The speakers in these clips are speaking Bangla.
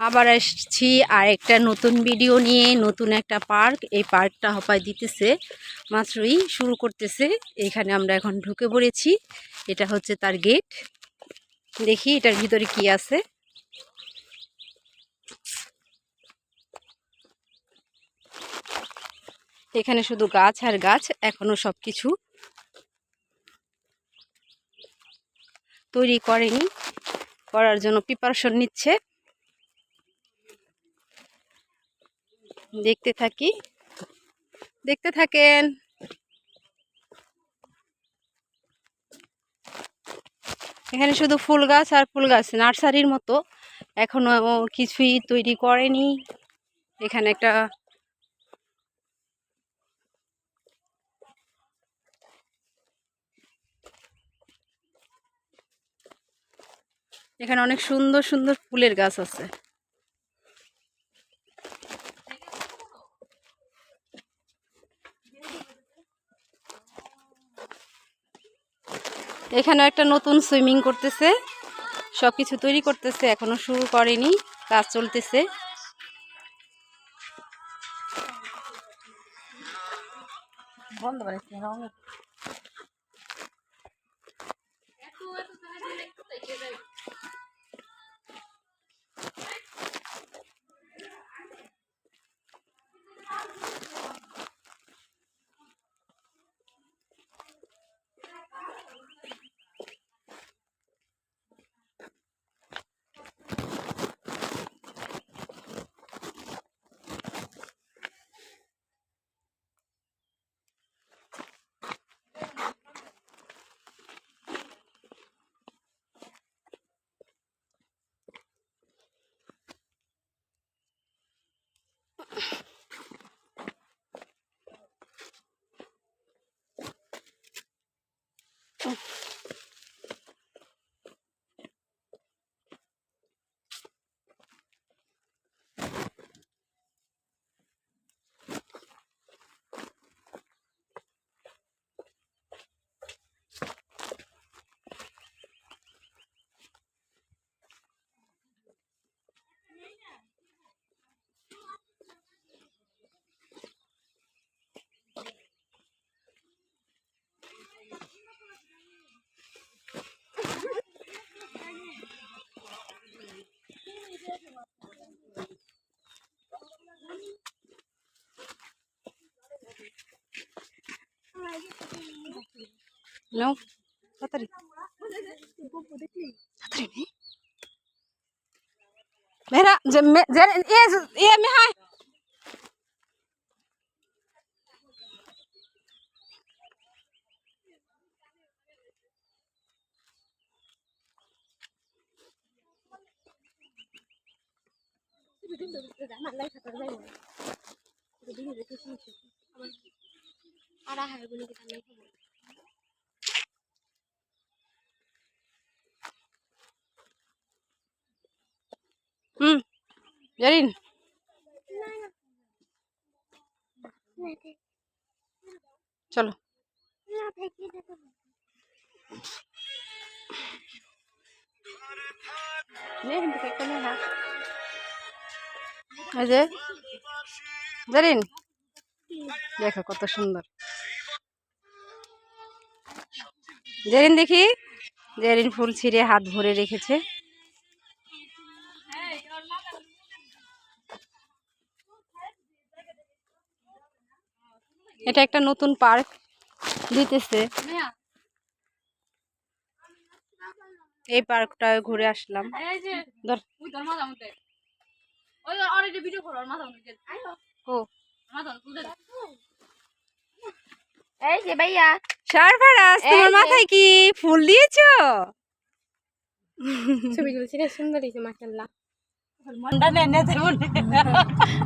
আবার এসছি আর একটা নতুন ভিডিও নিয়ে, নতুন একটা পার্ক। এই পার্কটা হপায় দিতেছে, মাত্রই শুরু করতেছে। এখানে আমরা এখন ঢুকে পড়েছি। এটা হচ্ছে তার গেট। দেখি এটার ভিতরে কি আছে। এখানে শুধু গাছ আর গাছ, এখনও সব কিছু তৈরি করেনি। করার জন্য প্রিপারেশন নিচ্ছে। দেখতে থাকি। দেখতে থাকেন। এখানে শুধু ফুল গাছ আর ফুল গাছ, নার্সারির মতো। এখনও কিছুই তৈরি করেনি। এখানে একটা এখানে অনেক সুন্দর সুন্দর ফুলের গাছ আছে। এখানে একটা নতুন সুইমিং করতেছে। সব কিছু তৈরি করতেছে, এখনও শুরু করেনি, কাজ চলতেছে। বন্ধ করে নাও তাড়াতাড়ি তাড়াতাড়ি নে। মেহরা যে মে- যে এ এ মেহাই হুম জারিন চলো নে এখান থেকে একটা নে, হ্যাঁ। এই যে জারিন। দেখো কত সুন্দর। জেরিন দেখি। জেরিন ফুল ছিঁড়ে হাত ভরে রেখেছে। এটা একটা নতুন পার্ক দিতেছে। এই পার্কটায় ঘুরে আসলাম। এই যে ভাইয়া। সারফারাজ তোমার মাথায় কি ফুল দিয়েছ ছবি তুলছি রে সুন্দর হয়েছে মাশাআল্লাহ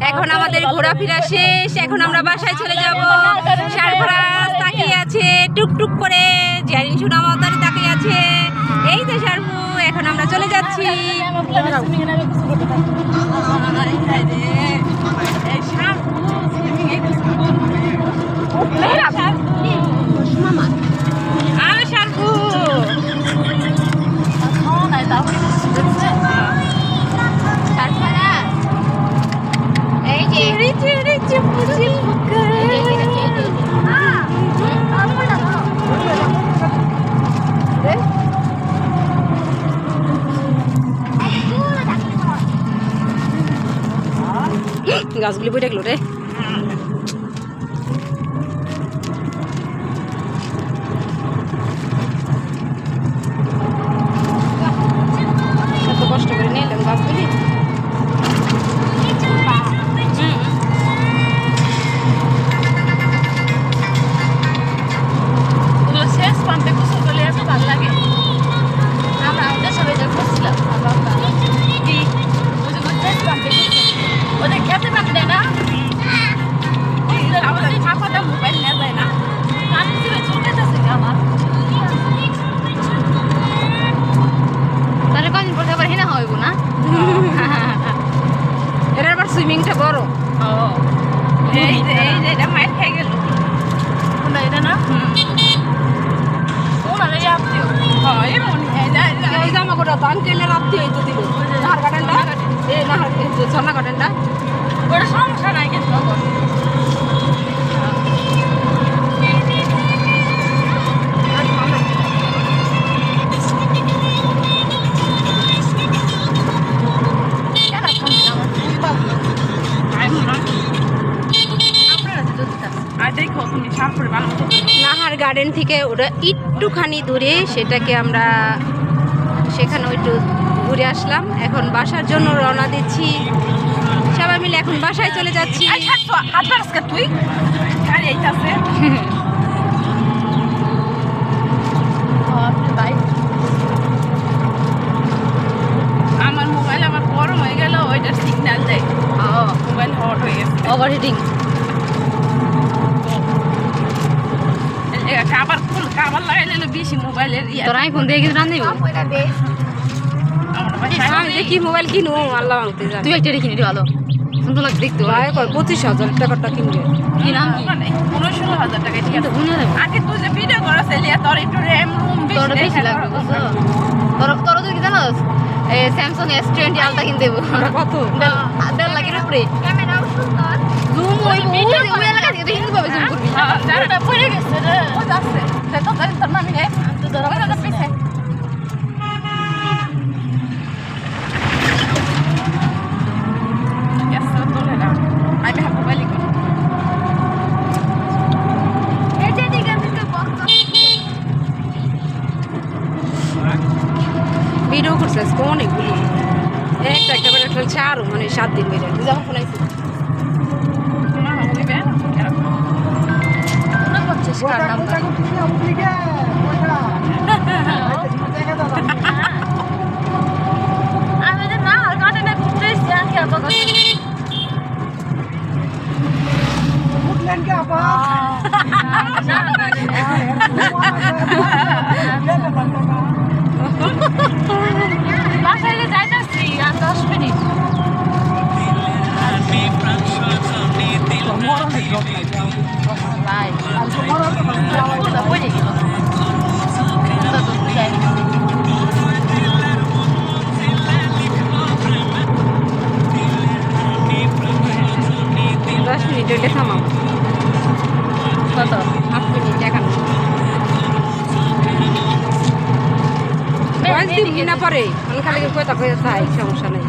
এখন আমাদের ঘোরাফেরা শেষ এখন আমরা বাসায় চলে যাব সারফারাজ তাকিয়ে আছে টুকটুক করে জারিন সোনা মাতারি তাকিয়ে আছে এই তো সারফু এখন আমরা চলে যাচ্ছি গাছগুলি বই গেলো রে ওটা সমস্যা নাই কিন্তু নাহার গার্ডেন থেকে ওটা একটুখানি দূরে সেটাকে আমরা সেখানে একটু ঘুরে আসলাম। এখন বাসার জন্য রওনা দিচ্ছি। সবাই মিলে এখন বাসায় চলে যাচ্ছি। তুই। আমার মোবাইল আমার গরম হয়ে গেল ওইটার সিগন্যাল দেয়। মোবাইল হট হয়ে গেছে। ওভার হিটিং কাবার ফুল কাবার লাগাইলে বেশি মোবাইলের তোর আইফোন দিয়ে কিছু রান দিব আমার বাসায় আমি মোবাইল কিনবো? আল্লাহ তুই একটা কিনে ভালো। সুন্দর লাগছে দেখতে ভাই কয় পঁচিশ হাজার টাকাটা কিনবে? কি নাম কি? পনেরো ষোলো হাজার টাকা ঠিক আছে আগে তুই যে ভিডিও করো সেলিয়া তোর একটু র্যাম রুম তোর বেশি লাগবে বুঝছ? তোর তোর তুই কি জানোস? স্যামসাং এস টোয়েন্টি আলটা কিনতে কত? দেড় লাখের উপরে। ক্যামেরাও সুন্দর। জুম ওই ওই ওই এলাকা থেকে হিন্দু ভাবে জুম করবি পড়ে গেছে রে। ও যাচ্ছে। তো তোর মামি রে তো ধরো না পিছে গেছে তো লেলা আমি হাবু বালি করি এই যে দিকে দিকে বন্ধ আজকে অনেকগুলো একটা একটা করে ফেলছে মানে সাত দিন বেড়ে যখন ফোনাইছি না মিনিট থামাও কত? হাফ মিনিট একান্ন না পরে। আমি খালি কয়টা কয়ে তাই সমস্যা নেই।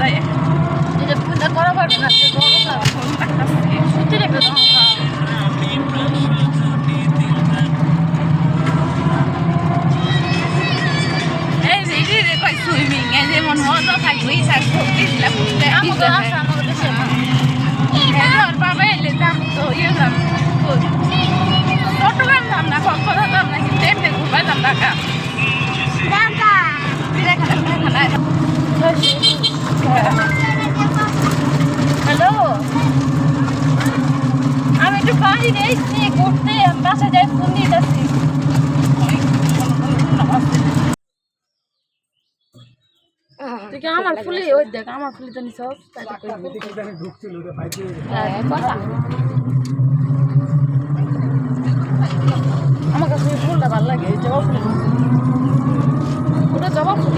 যাই পূজা করা পারবে না তুই কি আমার ফুলি? ওই দেখ, আমার ফুলি তো নিছ আমার কাছে ফুলটা ভালো লাগে জবা ফুল। ওটা জবা ফুল